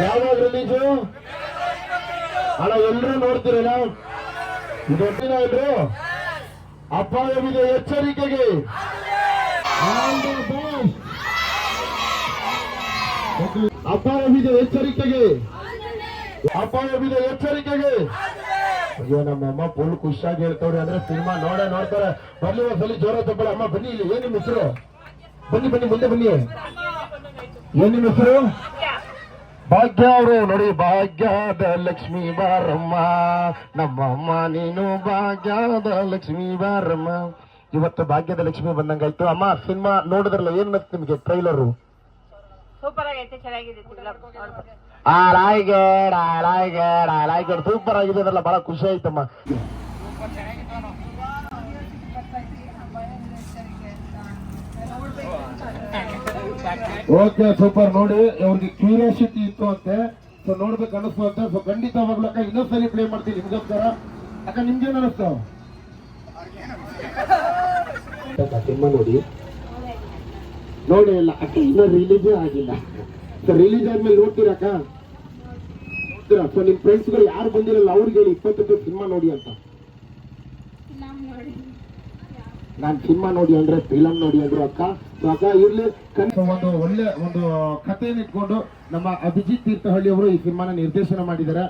ಯಾವಾಗ ರಿಲೀಸು ಅಣ್ಣ ಎಲ್ಲರೂ ನೋಡ್ತೀರಲ್ಲ ದೊಡ್ಡಿನ ಇದ್ರು ಅಪಾಯವಿದೆ ಎಚ್ಚರಿಕೆಗೆ. ಅಪಾಯವಿದೆ ಎಚ್ಚರಿಕೆಗೆ. ಅಪಾಯವಿದೆ ಎಚ್ಚರಿಕೆಗೆ. ಅಯ್ಯೋ ನಮ್ಮ ಅಮ್ಮ ಫುಲ್ ಖುಷಿಯಾಗಿ ಹೇಳ್ತವ್ರೆ. ಅಂದ್ರೆ ಸಿನಿಮಾ ನೋಡೇ ನೋಡ್ತಾರೆ. ಬರ್ಲಿ ಒಂದ್ಸಲಿ ಜೋರ ತಪ್ಪಳ ಅಮ್ಮ, ಬನ್ನಿ ಇಲ್ಲಿ. ಏನ್ ಹೆಸರು? ಬನ್ನಿ ಬನ್ನಿ, ಮುಂದೆ ಬನ್ನಿ. ಏನ್ ಹೆಸರು? ಭಾಗ್ಯ ಅವರು ನೋಡಿ ಭಾಗ್ಯದ ಲಕ್ಷ್ಮೀ ಬಾರಮ್ಮ. ನಮ್ಮಮ್ಮ ನೀನು ಭಾಗ್ಯದ ಲಕ್ಷ್ಮೀ ಬಾರಮ್ಮ. ಇವತ್ತು ಭಾಗ್ಯದ ಲಕ್ಷ್ಮಿ ಬಂದಂಗಾಯ್ತು. ಅಮ್ಮ ಸಿನಿಮಾ ನೋಡಿದ್ರಲ್ಲ ಏನ್ ಮತ್ತೆ ನಿಮ್ಗೆ ಟ್ರೈಲರು ಸೂಪರ್ ಆಗೈತೆ ಚೆನ್ನಾಗಿದೆ ನೋಡ್ಬೋದು ಆ ರಾಯ್ಗಡ್ ಆ ರಾಯ್ಗಡ್ ಆ ರಾಯ್ಗಡ್ ಸೂಪರ್ ಆಗಿದೆ ಅದೆಲ್ಲ ಬಹಳ ಖುಷಿ ಆಯ್ತಮ್ಮ. Okay super. ನೋಡಿ ಅವ್ರಿಗೆ ಕ್ಯೂರಿಯಾಸಿಟಿ ಇತ್ತು ಅಂತೆ. ಸೊ ನೋಡ್ಬೇಕು ಅನಿಸ್ತು ಅಂತ. ಸೊ ಖಂಡಿತ ಹೋಗ್ಲಕ್ಕ ಇನ್ನೊಂದ್ಸಲಿ ಪ್ಲೇ ಮಾಡ್ತೀನಿ ನಿಮ್ಗೋಸ್ಕರ. ಅಕ್ಕ ನಿಮ್ಗೇನು ಅನಿಸ್ತು ಸಿನಿಮಾ ನೋಡಿ. ನೋಡಿ ಇಲ್ಲ ಅಕ್ಕ ಇನ್ನೂ ರಿಲೀಸೇ ಆಗಿಲ್ಲ. ಸೊ ರಿಲೀಸ್ ಆದ್ಮೇಲೆ ನೋಡ್ತೀರಾ ಅಕ್ಕ? ನೋಡ್ತೀರಾ? ಸೊ ನಿಮ್ ಫ್ರೆಂಡ್ಸ್ಗಳು ಯಾರು ಬಂದಿರಲ್ಲ ಅವ್ರಿಗೆ ಹೇಳಿ ಇಪ್ಪತ್ತು ಸಿನಿಮಾ ನೋಡಿ ಅಂತ. ನಾನ್ ಸಿನಿಮಾ ನೋಡಿ ಅಂದ್ರೆ ಫಿಲಂ ನೋಡಿ ಅಂದ್ರು ಅಕ್ಕ. ಸೊ ಅಕ್ಕ ಇರ್ಲಿ. ಒಂದು ಒಳ್ಳೆ ಒಂದು ಕಥೆಯನ್ನು ಇಟ್ಕೊಂಡು ನಮ್ಮ ಅಭಿಜಿತ್ ತೀರ್ಥಹಳ್ಳಿ ಅವರು ಈ ಸಿನಿಮಾನ ನಿರ್ದೇಶನ ಮಾಡಿದ್ದಾರೆ.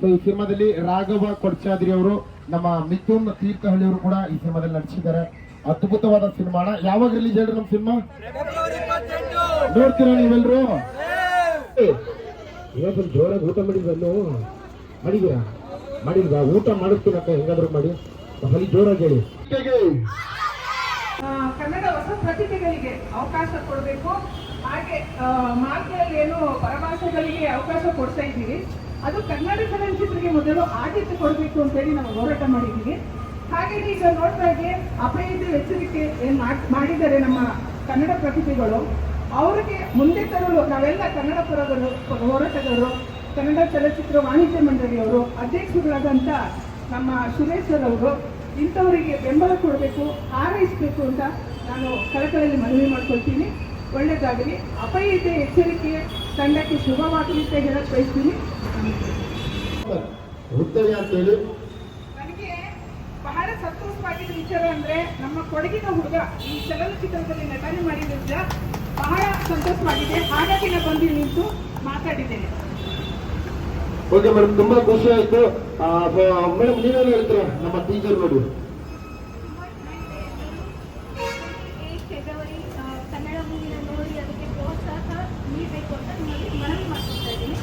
ಸೊ ಈ ಸಿನಿಮಾದಲ್ಲಿ ರಾಘವ ಕೊಡ್ಚಾದ್ರಿ ಅವರು ನಮ್ಮ ಮಿಥುನ್ ತೀರ್ಥಹಳ್ಳಿ ಅವರು ಕೂಡ ಈ ಸಿನಿಮಾದಲ್ಲಿ ನಟಿಸಿದ್ದಾರೆ ಅದ್ಭುತವಾದ ಸಿನಿಮಾನ ಯಾವಾಗ ರಿಲೀಸ್ ಹೇಳ್ರಿ ನಮ್ಮ ಸಿನಿಮಾ? ನೋಡ್ತೀರಾ ನೀವೆಲ್ರು? ಇವತ್ತು ಜೋರಾಗಿ ಊಟ ಮಾಡಿದ್ರಲ್ಲೋ ಮಾಡಿದೀರಾ ಮಾಡಿಲ್ವಾ? ಊಟ ಮಾಡಿಸ್ತೀನಕ್ಕ ಹೆಂಗಾದ್ರೂ ಮಾಡಿ. ಜೋರಾಗಿ ಹೇಳಿ. ಕನ್ನಡ ಹೊಸ ಪ್ರತಿಭೆಗಳಿಗೆ ಅವಕಾಶ ಕೊಡಬೇಕು. ಹಾಗೆ ಮಾತಿನಲ್ಲಿ ಏನು ಪರಭಾಷೆಗಳಿಗೆ ಅವಕಾಶ ಕೊಡ್ತಾ ಇದ್ದೀವಿ. ಅದು ಕನ್ನಡ ಚಲನಚಿತ್ರಕ್ಕೆ ಮೊದಲು ಆದ್ಯತೆ ಕೊಡಬೇಕು ಅಂತೇಳಿ ನಾವು ಹೋರಾಟ ಮಾಡಿದ್ದೀವಿ. ಹಾಗೆ ಈಗ ನೋಡ್ತಾ ಇದ್ದೆ ಅಪೇಕ್ಷೆ ಎಚ್ಚರಿಕೆ ಏನ್ ಮಾಡ್- ಮಾಡಿದ್ದಾರೆ ನಮ್ಮ ಕನ್ನಡ ಪ್ರತಿಭೆಗಳು. ಅವರಿಗೆ ಮುಂದೆ ತರಲು ನಾವೆಲ್ಲ ಕನ್ನಡ ಪರಗಳು ಹೋರಾಟಗಾರರು, ಕನ್ನಡ ಚಲನಚಿತ್ರ ವಾಣಿಜ್ಯ ಮಂಡಳಿಯವರು ಅಧ್ಯಕ್ಷರುಗಳಾದಂಥ ನಮ್ಮ ಸುರೇಶ್ ಸರ್ ಅವರು ಇಂಥವರಿಗೆ ಬೆಂಬಲ ಕೊಡಬೇಕು ಹಾರೈಸಬೇಕು ಅಂತ ನಾನು ಕಳಕಳಲ್ಲಿ ಮನವಿ ಮಾಡ್ಕೊಳ್ತೀನಿ. ಒಳ್ಳೆಯದಾಗಲಿ ಅಪಯತೆ ಎಚ್ಚರಿಕೆ ತಂಡಕ್ಕೆ ಶುಭವಾಗಲಿ ಅಂತ ಹೇಳಕ್ ಬಯಸ್ತೀನಿ. ನನಗೆ ಬಹಳ ಸಂತೋಷವಾಗಿದ್ದ ವಿಚಾರ ಅಂದ್ರೆ ನಮ್ಮ ಕೊಡಗಿನ ಹುಡುಗ ಈ ಚಲನಚಿತ್ರದಲ್ಲಿ ನಟನೆ ಮಾಡಿದ್ರಿಂದ ಬಹಳ ಸಂತೋಷವಾಗಿದೆ. ಹಾಗಾಗಿ ನಾನು ಬಂದು ನಿಂತು ಮಾತಾಡಿದ್ದೇನೆ. ಓಕೆ ಮೇಡಮ್ ತುಂಬಾ ಖುಷಿ ಆಯ್ತು. ಮೇಡಮ್ ನೀವೇನು ಹೇಳ್ತೀರಾ? ನಮ್ಮ ಟೀಚರ್ ನೋಡಿ.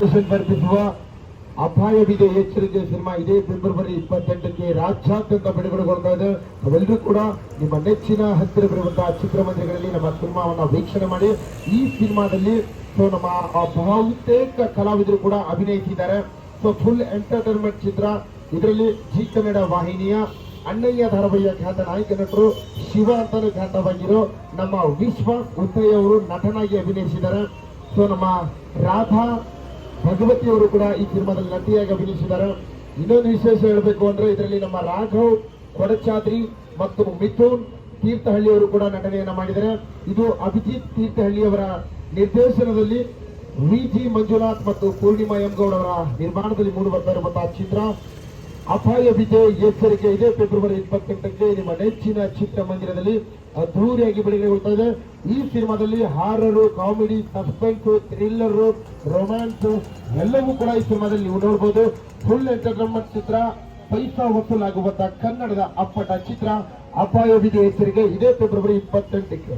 ಈ ಅಪಾಯವಿದೆ ಎಚ್ಚರಿಕೆ ಸಿನಿಮಾ ಇದೇ ಫೆಬ್ರವರಿ ಇಪ್ಪತ್ತೆಂಟಕ್ಕೆ ರಾಜ್ಯಾದ್ಯಂತ ಬಿಡುಗಡೆಗೊಳ್ತಾ ಇದೆ. ಅವೆಲ್ಲರೂ ಕೂಡ ನಿಮ್ಮ ನೆಚ್ಚಿನ ಹತ್ತಿರ ಬರುವಂತಹ ಚಿತ್ರಮಂದಿರಗಳಲ್ಲಿ ನಮ್ಮ ಸಿನಿಮಾವನ್ನು ವೀಕ್ಷಣೆ ಮಾಡಿ. ಈ ಸಿನಿಮಾದಲ್ಲಿ ಸೊ, ನಮ್ಮ ಬಹುತೇಕ ಕಲಾವಿದರು ಕೂಡ ಅಭಿನಯಿಸಿದ್ದಾರೆ. ಸೊ ಫುಲ್ ಎಂಟರ್ಟೈನ್ಮೆಂಟ್ ಚಿತ್ರ. ಇದರಲ್ಲಿ ಜಿ ಕನ್ನಡ ವಾಹಿನಿಯ ಅಣ್ಣಯ್ಯ ಧಾರಾವಾಹಿಯ ಖ್ಯಾತ ನಾಯಕ ನಟರು ಶಿವ ಅಂತಲೇ ಖ್ಯಾತವಾಗಿರೋ ನಮ್ಮ ವಿಶ್ವ ಉತ್ತಯ್ಯ ಅವರು ನಟನಾಗಿ ಅಭಿನಯಿಸಿದ್ದಾರೆ. ಸೊ, ನಮ್ಮ ರಾಧಾ ಭಗವತಿ ಅವರು ಕೂಡ ಈ ಸಿನಿಮಾದಲ್ಲಿ ನಟಿಯಾಗಿ ಅಭಿನಯಿಸಿದ್ದಾರೆ. ಇನ್ನೊಂದು ವಿಶೇಷ ಹೇಳಬೇಕು ಅಂದ್ರೆ ಇದರಲ್ಲಿ ನಮ್ಮ ರಾಘವ್, ಕೊಡಚಾದ್ರಿ ಮತ್ತು ಮಿಥುನ್ ತೀರ್ಥಹಳ್ಳಿಯವರು ಕೂಡ ನಟನೆಯನ್ನ ಮಾಡಿದ್ದಾರೆ. ಇದು ಅಭಿಜಿತ್ ತೀರ್ಥಹಳ್ಳಿಯವರ ನಿರ್ದೇಶನದಲ್ಲಿ ವಿ ಜಿ ಮಂಜುನಾಥ್ ಮತ್ತು ಪೂರ್ಣಿಮಾ ಎಂಗೌಡ್ ಅವರ ನಿರ್ಮಾಣದಲ್ಲಿ ಮೂಡಿ ಬರ್ತಾ ಚಿತ್ರ. ಅಪಾಯವಿದೆ ಎಚ್ಚರಿಕೆ ಇದೆ. ಫೆಬ್ರವರಿ ಇಪ್ಪತ್ತೆಂಟಕ್ಕೆ ನಿಮ್ಮ ನೆಚ್ಚಿನ ಚಿತ್ರಮಂದಿರದಲ್ಲಿ ಅದ್ದೂರಿಯಾಗಿ ಹೋಗ್ತಾ ಇದೆ. ಈ ಸಿನಿಮಾದಲ್ಲಿ horror, comedy, suspense, thriller, romance ಎಲ್ಲವೂ ಕೂಡ ಈ ಸಿನಿಮಾದಲ್ಲಿ ನೀವು ನೋಡಬಹುದು ಫುಲ್ ಎಂಟರ್ಟೈನ್ಮೆಂಟ್ ಚಿತ್ರ, ಪೈಸಾ ವಸೂಲಾಗುವಂತ ಕನ್ನಡದ ಅಪ್ಪಟ ಚಿತ್ರ ಅಪಾಯವಿದೆ ಹೆಸರಿಗೆ ಇದೇ ಫೆಬ್ರವರಿ ಇಪ್ಪತ್ತೆಂಟಕ್ಕೆ.